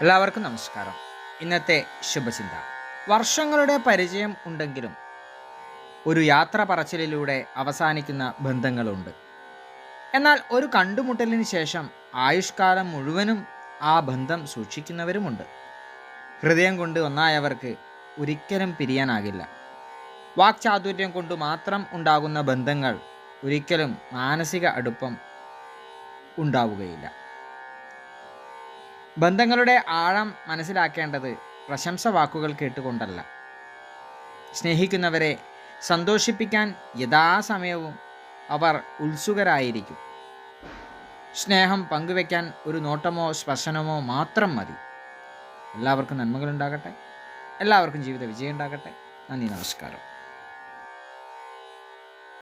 എല്ലാവർക്കും നമസ്കാരം. ഇന്നത്തെ ശുഭചിന്ത. വർഷങ്ങളുടെ പരിചയം ഉണ്ടെങ്കിലും ഒരു യാത്ര പറച്ചിലിലൂടെ അവസാനിക്കുന്ന ബന്ധങ്ങളുണ്ട്. എന്നാൽ ഒരു കണ്ടുമുട്ടലിന് ശേഷം ആയുഷ്കാലം മുഴുവനും ആ ബന്ധം സൂക്ഷിക്കുന്നവരുമുണ്ട്. ഹൃദയം കൊണ്ട് ഒന്നായവർക്ക് ഒരിക്കലും പിരിയാനാകില്ല. വാക്ചാതുര്യം കൊണ്ട് മാത്രം ഉണ്ടാകുന്ന ബന്ധങ്ങൾ ഒരിക്കലും മാനസിക അടുപ്പം ഉണ്ടാവുകയില്ല. ബന്ധങ്ങളുടെ ആഴം മനസ്സിലാക്കേണ്ടത് പ്രശംസ വാക്കുകൾ കേട്ടുകൊണ്ടല്ല. സ്നേഹിക്കുന്നവരെ സന്തോഷിപ്പിക്കാൻ യഥാസമയവും അവർ ഉത്സുകരായിരിക്കും. സ്നേഹം പങ്കുവെക്കാൻ ഒരു നോട്ടമോ സ്പർശനമോ മാത്രം മതി. എല്ലാവർക്കും നന്മകളുണ്ടാകട്ടെ. എല്ലാവർക്കും ജീവിത വിജയം ഉണ്ടാകട്ടെ നന്ദി നമസ്കാരം.